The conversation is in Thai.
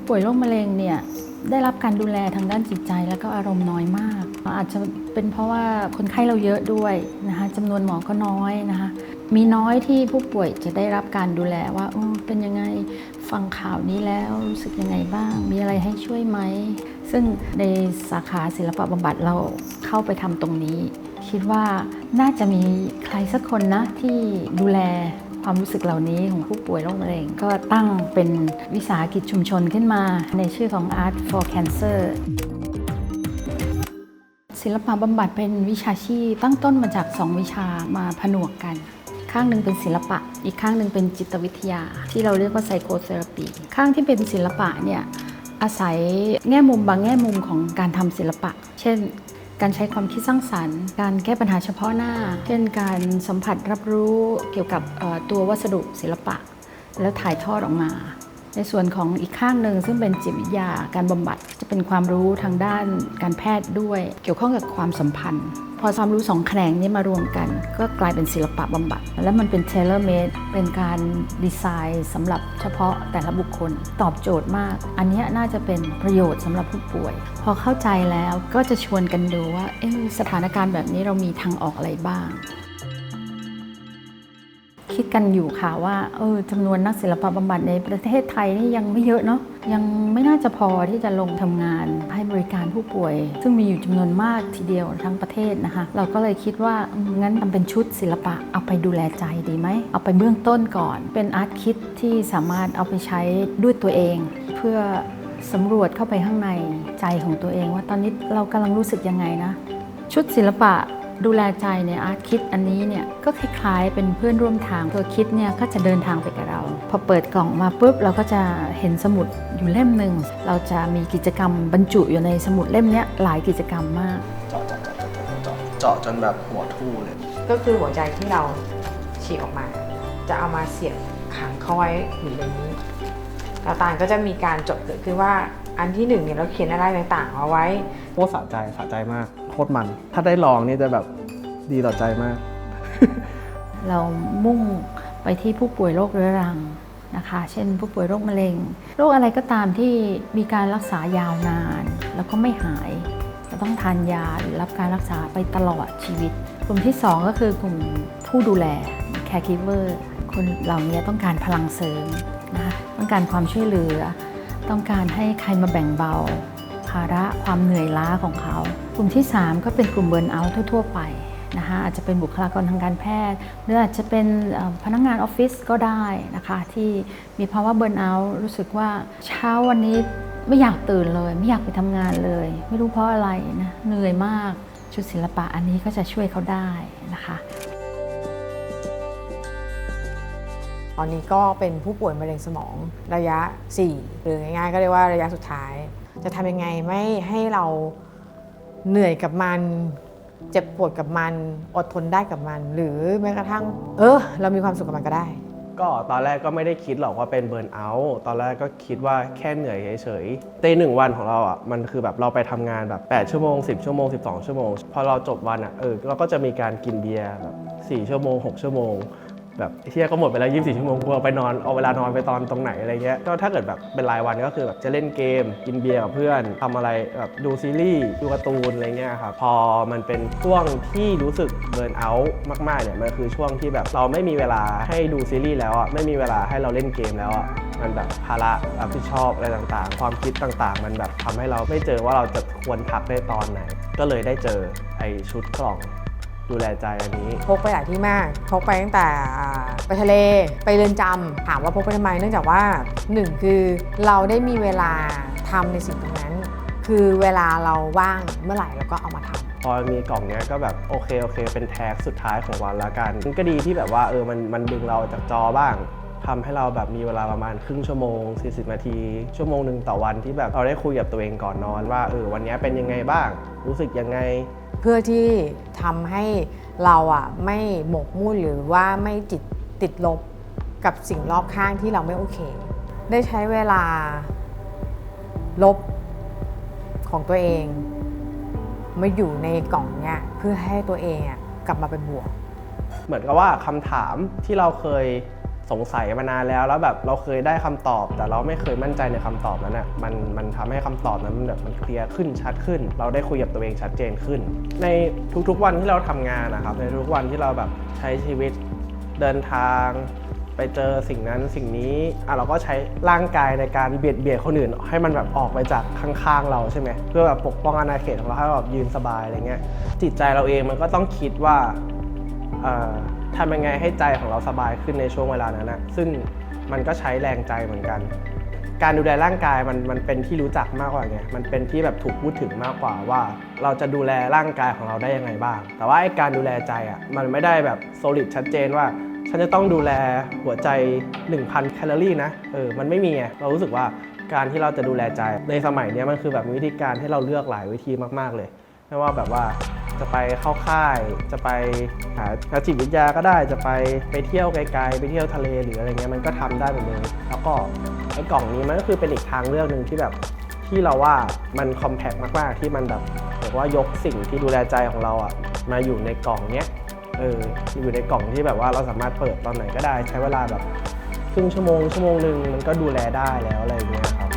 ผู้ป่วยโรคมะเร็งเนี่ยได้รับการดูแลทางด้านจิตใจแล้วก็อารมณ์น้อยมาก อาจจะเป็นเพราะว่าคนไข้เราเยอะด้วยนะคะจำนวนหมอก็น้อยนะคะมีน้อยที่ผู้ป่วยจะได้รับการดูแลว่าเออเป็นยังไงฟังข่าวนี้แล้วรู้สึกยังไงบ้าง มีอะไรให้ช่วยไหม ซึ่งในสาขาศิลปะบำบัดเราเข้าไปทำตรงนี้ คิดว่าน่าจะมีใครสักคนนะที่ดูแล ความรู้สึกเหล่านี้ของผู้ป่วยโรคมะเร็ง ก็ตั้งเป็นวิสาหกิจชุมชนขึ้นมา ในชื่อของ Art for Cancer ศิลปะบำบัดเป็นวิชาชีพตั้งต้นมาจาก 2 วิชามาผนวกกัน ข้างหนึ่งเป็นศิลปะ อีกข้างหนึ่งเป็นจิตวิทยา ที่เราเรียกว่าไซโคเทอราปีข้างที่เป็นศิลปะเนี่ยอาศัยแง่มุมบางแง่มุมของการทำศิลปะ เช่น การใช้ความคิดสร้างสรรค์ การแก้ปัญหาเฉพาะหน้า เช่นการสัมผัสรับรู้เกี่ยวกับตัววัสดุศิลปะ แล้วถ่ายทอดออกมา ในส่วนของอีกข้างหนึ่งซึ่งเป็นจิตวิทยาการบำบัดจะเป็นความรู้ทางด้านการแพทย์ด้วย เกี่ยวข้องกับความสัมพันธ์ พอความรู้สองแขนงนี้มารวมกัน ก็กลายเป็นศิลปะบำบัด และมันเป็น tailor made เป็นการดีไซน์สำหรับเฉพาะแต่ละบุคคลตอบโจทย์มาก อันนี้น่าจะเป็นประโยชน์สำหรับผู้ป่วย พอเข้าใจแล้วก็จะชวนกันดูว่าสถานการณ์แบบนี้เรามีทางออกอะไรบ้าง คิดกันอยู่ค่ะว่าเออจำนวนนักศิลปะบำบัดในประเทศไทยนี่ยังไม่เยอะเนาะยังไม่น่าจะพอที่จะลงทำงานให้บริการผู้ป่วย ซึ่งมีอยู่จำนวนมากทีเดียวทั้งประเทศนะคะ เราก็เลยคิดว่างั้นทำเป็นชุดศิลปะเอาไปดูแลใจดีไหม เอาไปเบื้องต้นก่อน เป็นอาร์ตคิดที่สามารถเอาไปใช้ด้วยตัวเอง เพื่อสำรวจเข้าไปข้างในใจของตัวเอง ว่าตอนนี้เรากำลังรู้สึกยังไงนะ ชุดศิลปะ ดูแลใจเนี่ยอาร์ตคิดอันนี้เนี่ยก็คล้ายๆ เป็นเพื่อนร่วมทางตัวคิดเนี่ยก็จะเดินทางไปกับเรา พอเปิดกล่องมาปุ๊บเราก็จะเห็นสมุดอยู่เล่มหนึ่งเราจะมีกิจกรรมบรรจุอยู่ในสมุดเล่มเนี้ยหลายกิจกรรมมากเจาะเจาะเจาะเจาะเจาะเจาะเจาะจนแบบหัวทู่เลย ก็คือหัวใจที่เราฉีกออกมา จะเอามาเสียบขังเข้าไว้อยู่ในนี้แล้วตาลก็จะมีการจดเกิดขึ้นว่าอันที่หนึ่งเนี่ยเราเขียนอะไรต่างๆเอาไว้โคตรสะใจสะใจมากโคตรมัน ถ้าได้ลองนี่จะแบบดีต่อใจมาก เรามุ่งไปที่ผู้ป่วยโรคเรื้อรังนะคะ เช่น ผู้ป่วยโรคมะเร็ง โรคอะไรก็ตามที่มีการรักษายาวนาน แล้วก็ไม่หายจะต้องทานยาหรือรับการรักษาไปตลอดชีวิต กลุ่มที่ 2 ก็คือกลุ่มผู้ดูแล caregiver คนเหล่านี้ต้องการพลังเสริมนะคะต้องการความช่วยเหลือ ต้องการให้ใครมาแบ่งเบา ภาระความเหนื่อยล้าของเขา กลุ่มที่ 3 ก็เป็นกลุ่มเบิร์นเอาท์ทั่ว ๆ ไปนะคะอาจจะเป็นบุคลากรทางการแพทย์หรืออาจจะเป็นพนักงานออฟฟิศก็ได้นะคะที่มีภาวะเบิร์นเอาท์รู้สึกว่าเช้าวันนี้ไม่อยากตื่นเลย ไม่อยากไปทำงานเลย ไม่รู้เพราะอะไรนะเหนื่อยมากชุดศิลปะอันนี้ก็จะช่วยเขาได้นะคะตอนนี้ก็เป็นผู้ป่วยมะเร็งสมองระยะ 4 หรือง่ายๆก็เรียกว่าระยะสุดท้าย จะทำยังไงไม่ให้เราเหนื่อยกับมัน เจ็บปวดกับมัน อดทนได้กับมัน หรือแม้กระทั่ง เออ เรามีความสุขกับมันก็ได้ ก็ตอนแรกก็ไม่ได้คิดหรอกว่าเป็นเบิร์นเอาท์ตอนแรกก็คิดว่าแค่เหนื่อยเฉยๆเตหนึ่งวันของเราอะมันคือแบบเราไปทำงานแบบ 8 ชั่วโมง 10 ชั่วโมง 12 ชั่วโมง พอเราจบวันอะเออเราก็จะมีการกินเบียร์แบบ4ชั่วโมง 6 ชั่วโมง แบบเที่ยก็หมดไปแล้ว24 ชั่วโมงกูเอาไปนอนเอาเวลานอนไปตอนตรงไหนอะไรเงี้ยก็ถ้าเกิดแบบเป็นรายวันก็คือแบบจะเล่นเกม กินเบียร์กับเพื่อนทำอะไรแบบดูซีรีส์ดูการ์ตูนอะไรเงี้ยครับพอมันเป็นช่วงที่รู้สึกเบิร์นเอาท์มากๆเนี่ยมันคือช่วงที่แบบเราไม่มีเวลาให้ดูซีรีส์แล้วอะไม่มีเวลาให้เราเล่นเกมแล้วอะมันแบบภาระรับผิดชอบอะไรต่างๆ ความคิดต่างๆ มันแบบทำให้เราไม่เจอว่าเราจะควรพักได้ตอนไหน ก็เลยได้เจอไอชุดกล่อง ดูแลใจอันนี้ พกไปหลายที่มาก พกไปตั้งแต่อ่าไปทะเล ไปเรือนจำถามว่าพกไปทำไม เนื่องจากว่าหนึ่งคือเราได้มีเวลาทำในสิ่งตรงนั้น คือเวลาเราว่างเมื่อไหร่เราก็เอามาทำ พอมีกล่องเนี้ยก็แบบโอเคโอเค เป็นแท็กสุดท้ายของวันละกันมันก็ดีที่แบบว่าเออมันมันดึงเราจากจอบ้างทำให้เราแบบมีเวลาประมาณครึ่งชั่วโมง 40 นาที ชั่วโมงหนึ่งต่อวันที่แบบเราได้คุยกับตัวเองก่อนนอนว่าเออวันเนี้ยเป็นยังไงบ้าง รู้สึกยังไง เพื่อที่ทำให้เราอะไม่หมกมุ่นหรือว่าไม่จิตติดลบกับสิ่งรอบข้างที่เราไม่โอเค ได้ใช้เวลาลบของตัวเอง มาอยู่ในกล่องเนี้ยเพื่อให้ตัวเองอะกลับมาเป็นบวก เหมือนกับว่าคำถามที่เราเคย สงสัยมานานแล้วแล้วแบบเราเคยได้คำตอบ แต่เราไม่เคยมั่นใจในคำตอบนั้นอะมันมันทำให้คำตอบนั้นมันแบบมันเคลียร์ขึ้นชัดขึ้น เราได้คุยกับตัวเองชัดเจนขึ้น ในทุกๆวันที่เราทำงานนะครับ ในทุกวันที่เราแบบใช้ชีวิตเดินทาง ไปเจอสิ่งนั้นสิ่งนี้อะเราก็ใช้ร่างกายในการเบียดเบียดคนอื่น ให้มันแบบออกไปจากข้างๆเราใช่ไหมเพื่อแบบปกป้องอาณาเขตของเราให้แบบยืนสบายอะไรเงี้ยจิตใจเราเองมันก็ต้องคิดว่าอ่อ ทำยังไงให้ใจของเราสบายขึ้นในช่วงเวลานั้นนะซึ่งมันก็ใช้แรงใจเหมือนกัน การดูแลร่างกายมันมันเป็นที่รู้จักมากกว่าไงมันเป็นที่แบบถูกพูดถึงมากกว่าว่า เราจะดูแลร่างกายของเราได้ยังไงบ้าง แต่ว่าไอ้การดูแลใจอะมันไม่ได้แบบโซลิดชัดเจนว่าฉันจะต้องดูแลหัวใจ 1,000 แคลอรี่นะ เออ มันไม่มีไง เรารู้สึกว่าการที่เราจะดูแลใจ ในสมัยเนี้ยมันคือแบบวิธีการให้เราเลือกหลายวิธีมาก ๆ เลย ไม่ว่าแบบว่า จะไปเข้าค่าย จะไปหาจิตวิทยาก็ได้จะไปไปเที่ยวไกลๆ ไปเที่ยวทะเลหรืออะไรเงี้ยมันก็ทำได้หมดเลยแล้วก็ไอ้กล่องนี้มันก็คือเป็นอีกทางเลือกหนึ่งที่แบบที่เราว่ามันคอมแพคมากๆ ที่มันแบบบอกว่ายกสิ่งที่ดูแลใจของเราอะมาอยู่ในกล่องเนี้ยเอออยู่ในกล่องที่แบบว่าเราสามารถเปิดตอนไหนก็ได้ใช้เวลาแบบครึ่งชั่วโมงชั่วโมงหนึ่งมันก็ดูแลได้แล้วอะไรเงี้ยครับ